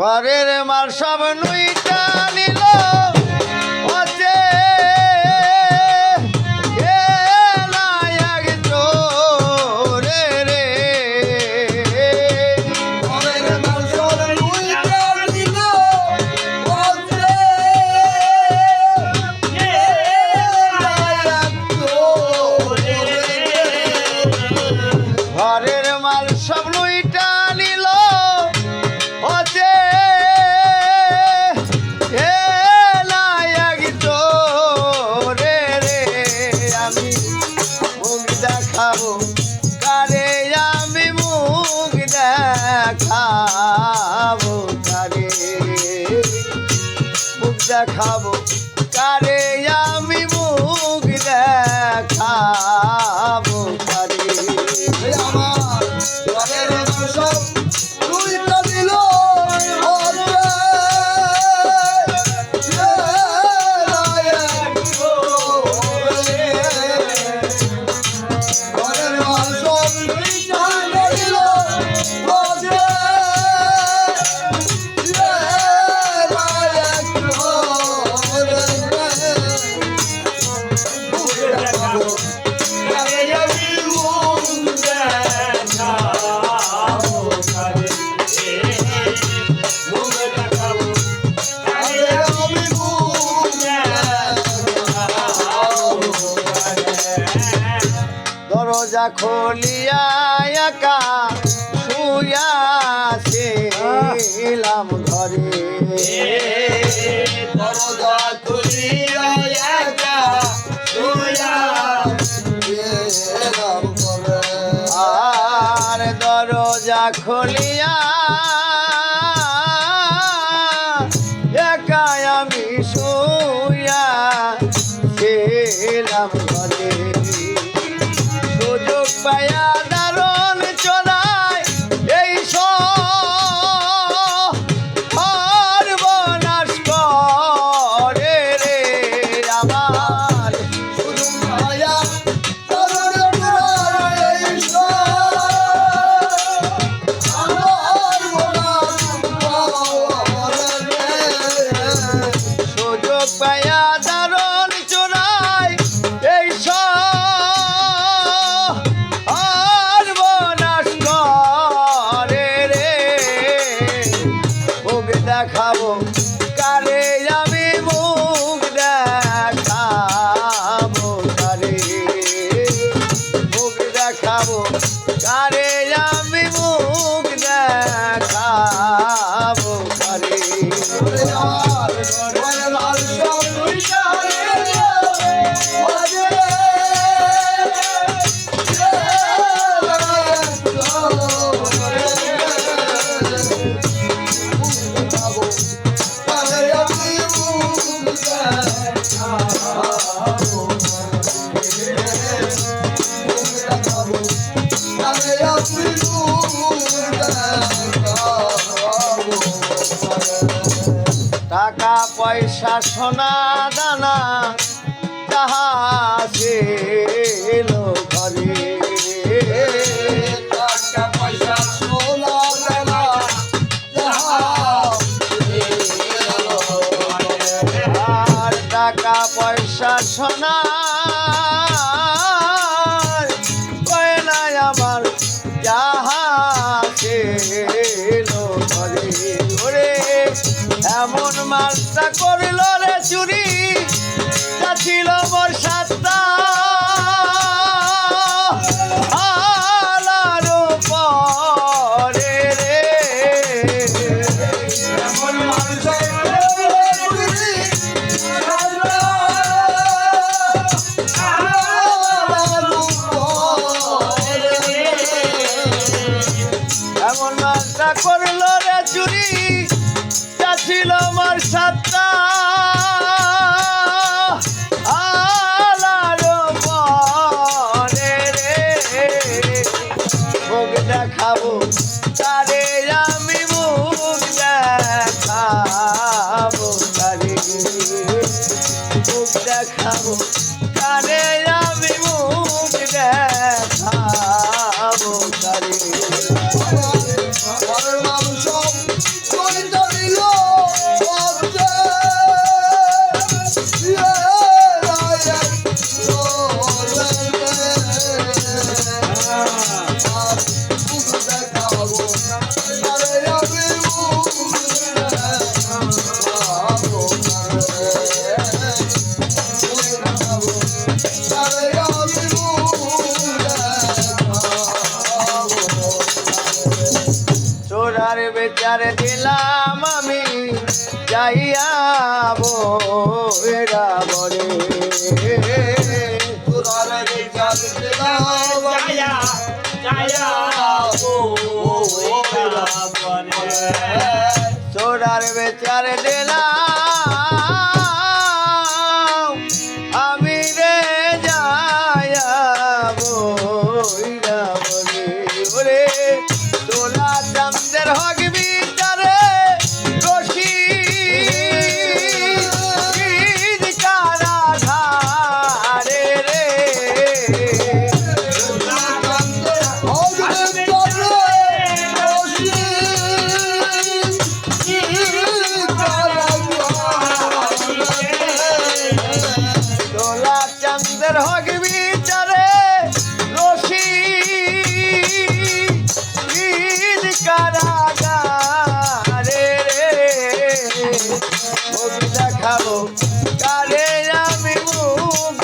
ঘরের মার সব নুইটা নিল। দেখাবো তারে মুখ দেখাবো তারে আমি মুখ দেখাবো তারে আমার তুই তো দিল Oh! দরজা খোলিয়া একা শুয়াছিলাম ঘরে। দরজা খুলিয়া একা আর nada. যাব কারে টাকা পয়সা সোনা দানা তাহা আছে। কাজটা করল মুখ দেখাবো। কারে যাইয়া বইরা বরে তোরার বিচার দিলাম জয়া জয়া ও বনে তোরার বিচার দিলাম বিচার হক বিচারে রশি কারাগারে রে। খাব কারে আমি মুখ